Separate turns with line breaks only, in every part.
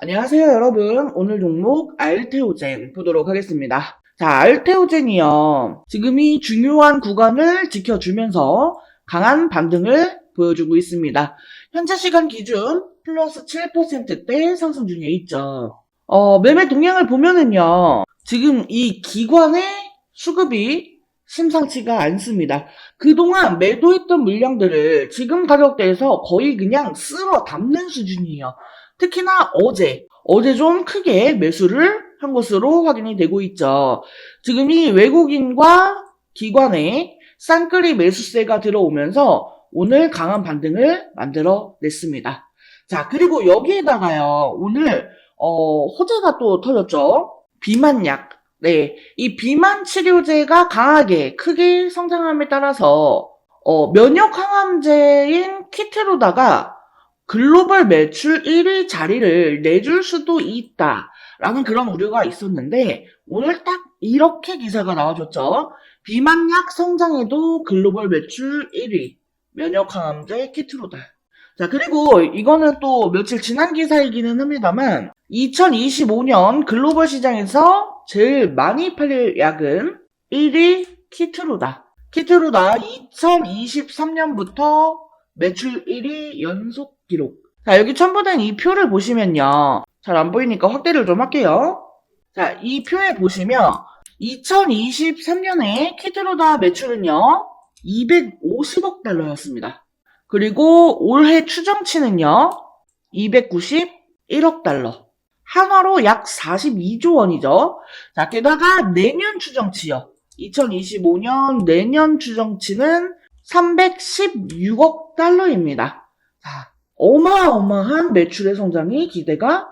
안녕하세요, 여러분. 오늘 종목 알테오젠 보도록 하겠습니다. 자, 알테오젠이요. 지금 이 중요한 구간을 지켜주면서 강한 반등을 보여주고 있습니다. 현재 시간 기준 플러스 7%대 상승 중에 있죠. 어, 매매 동향을 보면은요. 지금 이 기관의 수급이 심상치가 않습니다. 그동안 매도했던 물량들을 지금 가격대에서 거의 그냥 쓸어 담는 수준이에요. 특히나 어제, 어제 좀 크게 매수를 한 것으로 확인이 되고 있죠. 지금 이 외국인과 기관의 싼끌이 매수세가 들어오면서 오늘 강한 반등을 만들어 냈습니다. 자, 그리고 여기에다가요, 오늘, 어, 호재가 또 터졌죠. 비만약. 네. 이 비만 치료제가 강하게, 크게 성장함에 따라서, 어, 면역 항암제인 키테로다가 글로벌 매출 1위 자리를 내줄 수도 있다. 라는 그런 우려가 있었는데, 오늘 딱 이렇게 기사가 나와줬죠. 비만약 성장에도 글로벌 매출 1위. 면역 항암제 키트로다. 자, 그리고 이거는 또 며칠 지난 기사이기는 합니다만, 2025년 글로벌 시장에서 제일 많이 팔릴 약은 1위 키트로다. 키트로다 2023년부터 매출 1위 연속 기록. 자, 여기 첨부된 이 표를 보시면요. 잘 안 보이니까 확대를 좀 할게요. 자, 이 표에 보시면 2023년에 키트로다 매출은요. 250억 달러였습니다. 그리고 올해 추정치는요. 291억 달러. 한화로 약 42조 원이죠. 자, 게다가 내년 추정치요. 2025년 내년 추정치는 316억 달러입니다. 자, 어마어마한 매출의 성장이 기대가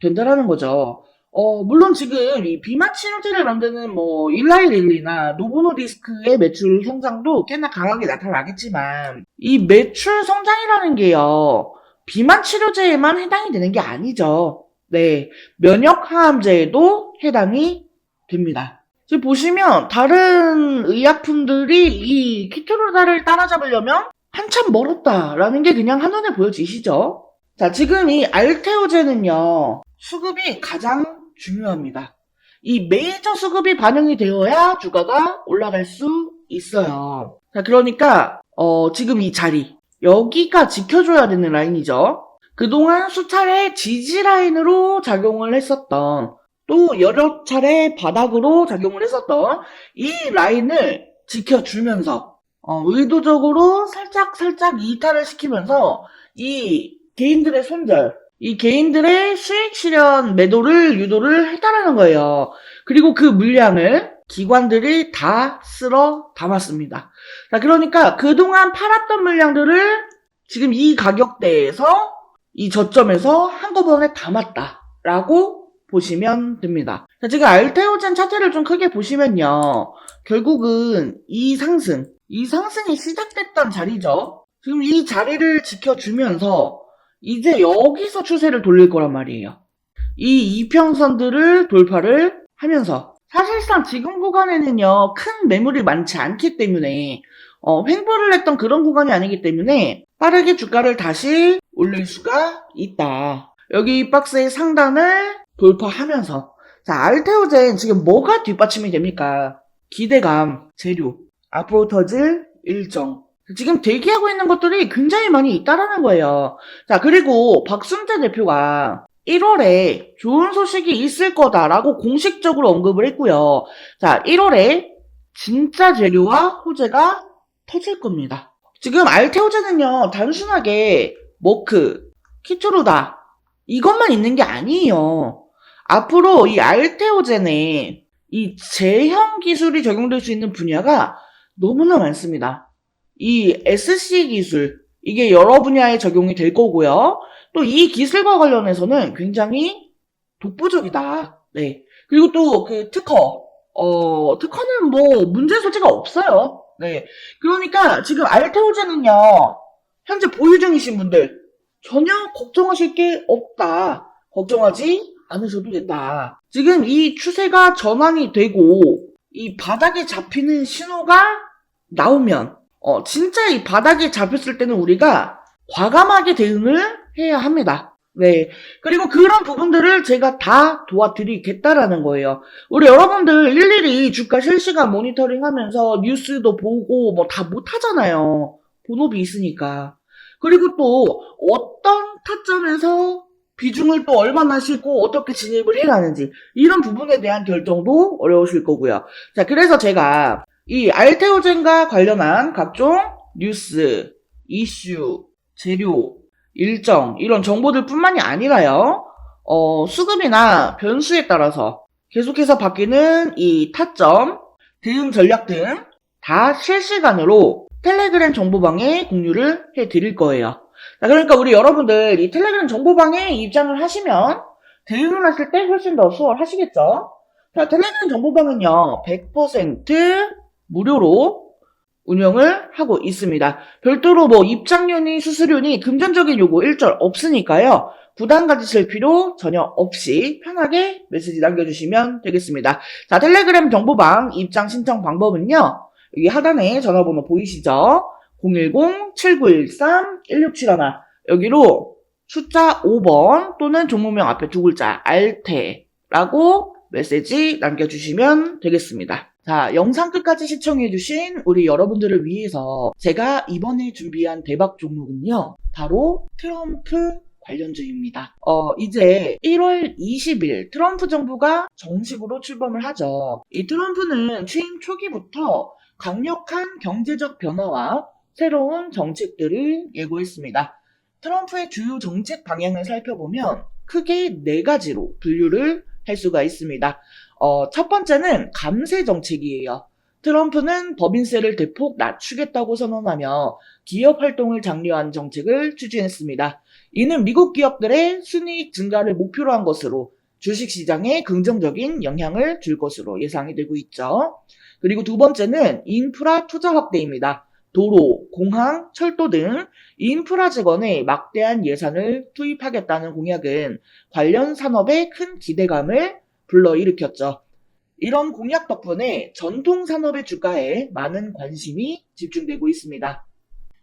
된다라는 거죠. 어, 물론 지금 이 비만 치료제를 만드는 뭐 일라이릴리나 노보노디스크의 매출 성장도 꽤나 강하게 나타나겠지만 이 매출 성장이라는 게요. 비만 치료제에만 해당이 되는 게 아니죠. 네. 면역 항암제에도 해당이 됩니다. 지금 보시면 다른 의약품들이 이 키트로다를 따라잡으려면 한참 멀었다라는 게 그냥 한눈에 보여지시죠? 자, 지금 이 알테오제는요. 수급이 가장 중요합니다. 이 메이저 수급이 반영이 되어야 주가가 올라갈 수 있어요. 자, 그러니까 어, 지금 이 자리 여기가 지켜줘야 되는 라인이죠. 그동안 수차례 지지 라인으로 작용을 했었던 또 여러 차례 바닥으로 작용을 했었던 이 라인을 지켜주면서 어, 의도적으로 살짝 살짝 이탈을 시키면서 이 개인들의 손절, 이 개인들의 수익 실현 매도를 유도를 했다라는 거예요. 그리고 그 물량을 기관들이 다 쓸어 담았습니다. 자, 그러니까 그동안 팔았던 물량들을 지금 이 가격대에서 이 저점에서 한꺼번에 담았다라고 보시면 됩니다. 자, 지금 알테오젠 차트를 좀 크게 보시면요. 결국은 이 상승, 이 상승이 시작됐던 자리죠. 지금 이 자리를 지켜주면서 이제 여기서 추세를 돌릴 거란 말이에요. 이 이평선들을 돌파를 하면서 사실상 지금 구간에는요 큰 매물이 많지 않기 때문에 어, 횡보를 했던 그런 구간이 아니기 때문에 빠르게 주가를 다시 올릴 수가 있다. 여기 이 박스의 상단을 돌파하면서 자 알테오젠 지금 뭐가 뒷받침이 됩니까? 기대감, 재료, 앞으로 터질 일정. 지금 대기하고 있는 것들이 굉장히 많이 있다라는 거예요. 자, 그리고 박순재 대표가 1월에 좋은 소식이 있을 거다라고 공식적으로 언급을 했고요. 자, 1월에 진짜 재료와 호재가 터질 겁니다. 지금 알테오제는요, 단순하게 머크, 키트로다 이것만 있는 게 아니에요. 앞으로 이 알테오젠에 이 제형 기술이 적용될 수 있는 분야가 너무나 많습니다. 이 SC 기술, 이게 여러 분야에 적용이 될 거고요. 또 이 기술과 관련해서는 굉장히 독보적이다. 네. 그리고 또 그 특허, 어, 특허는 뭐 문제 소지가 없어요. 네. 그러니까 지금 알테오제는요, 현재 보유 중이신 분들 전혀 걱정하실 게 없다. 걱정하지 않으셔도 된다. 지금 이 추세가 전환이 되고 이 바닥에 잡히는 신호가 나오면 어 진짜 이 바닥에 잡혔을 때는 우리가 과감하게 대응을 해야 합니다. 네. 그리고 그런 부분들을 제가 다 도와드리겠다라는 거예요. 우리 여러분들 일일이 주가 실시간 모니터링 하면서 뉴스도 보고 뭐 다 못하잖아요. 본업이 있으니까. 그리고 또 어떤 타점에서 비중을 또 얼마나 싣고 어떻게 진입을 해야 하는지 이런 부분에 대한 결정도 어려우실 거고요. 자, 그래서 제가 이 알테오젠과 관련한 각종 뉴스, 이슈, 재료, 일정 이런 정보들 뿐만이 아니라요. 어, 수급이나 변수에 따라서 계속해서 바뀌는 이 타점, 대응 전략 등 다 실시간으로 텔레그램 정보방에 공유를 해 드릴 거예요. 자, 그러니까 우리 여러분들 이 텔레그램 정보방에 입장을 하시면 대응을 하실 때 훨씬 더 수월하시겠죠? 자, 텔레그램 정보방은요, 100% 무료로 운영을 하고 있습니다. 별도로 뭐 입장료니 수수료니 금전적인 요구 일절 없으니까요. 부담 가지실 필요 전혀 없이 편하게 메시지 남겨주시면 되겠습니다. 자, 텔레그램 정보방 입장 신청 방법은요. 여기 하단에 전화번호 보이시죠? 010-7913-1671 여기로 숫자 5번 또는 종목명 앞에 두 글자 알테라고 메시지 남겨주시면 되겠습니다. 자, 영상 끝까지 시청해주신 우리 여러분들을 위해서 제가 이번에 준비한 대박 종목은요, 바로 트럼프 관련주입니다. 어, 이제 1월 20일 트럼프 정부가 정식으로 출범을 하죠. 이 트럼프는 취임 초기부터 강력한 경제적 변화와 새로운 정책들을 예고했습니다. 트럼프의 주요 정책 방향을 살펴보면 크게 네 가지로 분류를 할 수가 있습니다. 어, 첫 번째는 감세 정책이에요. 트럼프는 법인세를 대폭 낮추겠다고 선언하며 기업 활동을 장려한 정책을 추진했습니다. 이는 미국 기업들의 순이익 증가를 목표로 한 것으로 주식시장에 긍정적인 영향을 줄 것으로 예상이 되고 있죠. 그리고 두 번째는 인프라 투자 확대입니다. 도로, 공항, 철도 등 인프라 재건에 막대한 예산을 투입하겠다는 공약은 관련 산업에 큰 기대감을 불러일으켰죠. 이런 공약 덕분에 전통 산업의 주가에 많은 관심이 집중되고 있습니다.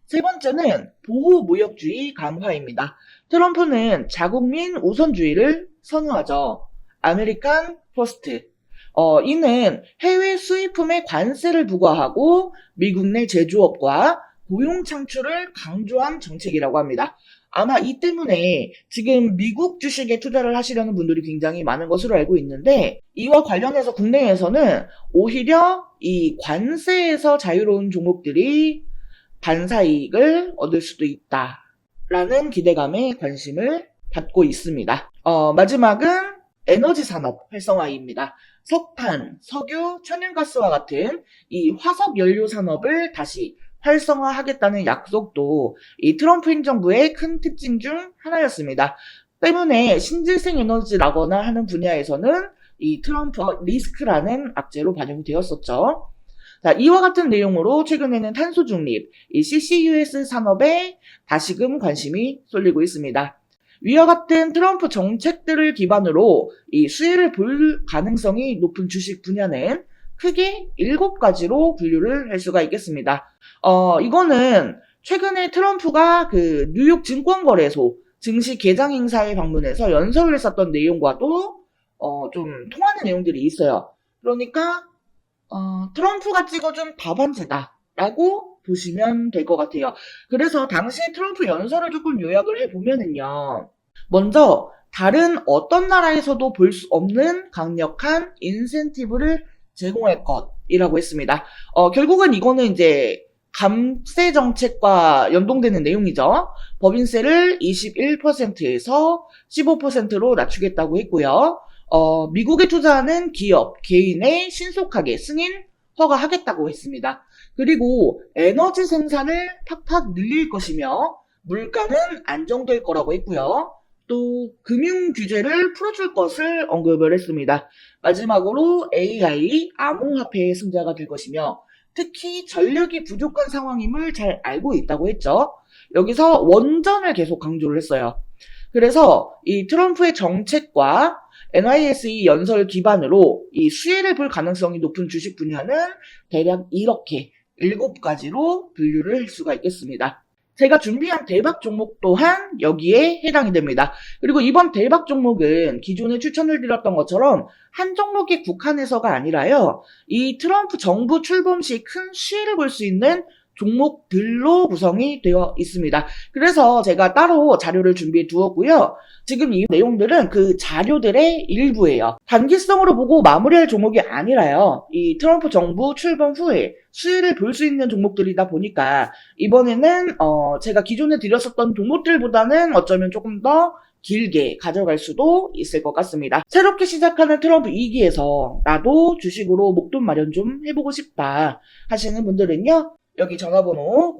세 번째는 보호무역주의 강화입니다. 트럼프는 자국민 우선주의를 선호하죠. 아메리칸 퍼스트. 어, 이는 해외 수입품에 관세를 부과하고 미국 내 제조업과 고용 창출을 강조한 정책이라고 합니다. 아마 이 때문에 지금 미국 주식에 투자를 하시려는 분들이 굉장히 많은 것으로 알고 있는데 이와 관련해서 국내에서는 오히려 이 관세에서 자유로운 종목들이 반사 이익을 얻을 수도 있다라는 기대감에 관심을 갖고 있습니다. 어, 마지막은 에너지 산업 활성화입니다. 석탄, 석유, 천연가스와 같은 이 화석 연료 산업을 다시 활성화하겠다는 약속도 이 트럼프 행정부의 큰 특징 중 하나였습니다. 때문에 신재생 에너지라거나 하는 분야에서는 이 트럼프 리스크라는 악재로 반영이 되었었죠. 자, 이와 같은 내용으로 최근에는 탄소 중립, 이 CCUS 산업에 다시금 관심이 쏠리고 있습니다. 위와 같은 트럼프 정책들을 기반으로 이 수혜를 볼 가능성이 높은 주식 분야는 크게 일곱 가지로 분류를 할 수가 있겠습니다. 어, 이거는 최근에 트럼프가 그 뉴욕 증권거래소 증시 개장 행사에 방문해서 연설을 했었던 내용과도 어, 좀 통하는 내용들이 있어요. 그러니까 어, 트럼프가 찍어준 답안제다라고 보시면 될 것 같아요. 그래서 당시 트럼프 연설을 조금 요약을 해보면은요. 먼저 다른 어떤 나라에서도 볼 수 없는 강력한 인센티브를 제공할 것이라고 했습니다. 어, 결국은 이거는 이제 감세 정책과 연동되는 내용이죠. 법인세를 21%에서 15%로 낮추겠다고 했고요. 어, 미국에 투자하는 기업, 개인에 신속하게 승인 허가하겠다고 했습니다. 그리고 에너지 생산을 팍팍 늘릴 것이며 물가는 안정될 거라고 했고요. 또 금융 규제를 풀어줄 것을 언급을 했습니다. 마지막으로 AI 암호화폐의 승자가 될 것이며 특히 전력이 부족한 상황임을 잘 알고 있다고 했죠. 여기서 원전을 계속 강조를 했어요. 그래서 이 트럼프의 정책과 NISE 연설 기반으로 이 수혜를 볼 가능성이 높은 주식 분야는 대략 이렇게 일곱 가지로 분류를 할 수가 있겠습니다. 제가 준비한 대박 종목 또한 여기에 해당이 됩니다. 그리고 이번 대박 종목은 기존에 추천을 드렸던 것처럼 한 종목에 국한해서가 아니라요. 이 트럼프 정부 출범 시큰 수혜를 볼 수 있는 종목들로 구성이 되어 있습니다. 그래서 제가 따로 자료를 준비해 두었고요. 지금 이 내용들은 그 자료들의 일부예요. 단기성으로 보고 마무리할 종목이 아니라요. 이 트럼프 정부 출범 후에 수혜를 볼 수 있는 종목들이다 보니까 이번에는 어, 제가 기존에 드렸었던 종목들보다는 어쩌면 조금 더 길게 가져갈 수도 있을 것 같습니다. 새롭게 시작하는 트럼프 2기에서 나도 주식으로 목돈 마련 좀 해보고 싶다 하시는 분들은요. 여기 전화번호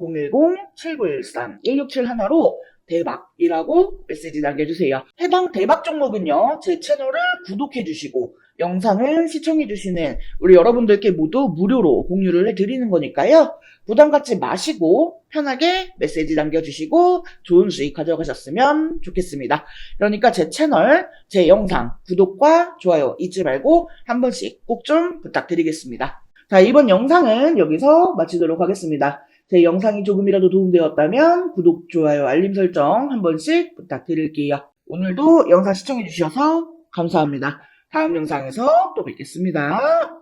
010-7913-1671로 대박이라고 메시지 남겨주세요. 해당 대박 종목은요, 제 채널을 구독해주시고, 영상을 시청해주시는 우리 여러분들께 모두 무료로 공유를 해드리는 거니까요. 부담 갖지 마시고, 편하게 메시지 남겨주시고, 좋은 수익 가져가셨으면 좋겠습니다. 그러니까 제 채널, 제 영상, 구독과 좋아요 잊지 말고 한 번씩 꼭 좀 부탁드리겠습니다. 자, 이번 영상은 여기서 마치도록 하겠습니다. 제 영상이 조금이라도 도움되었다면 구독, 좋아요, 알림 설정 한 번씩 부탁드릴게요. 오늘도 영상 시청해주셔서 감사합니다. 다음 영상에서 또 뵙겠습니다.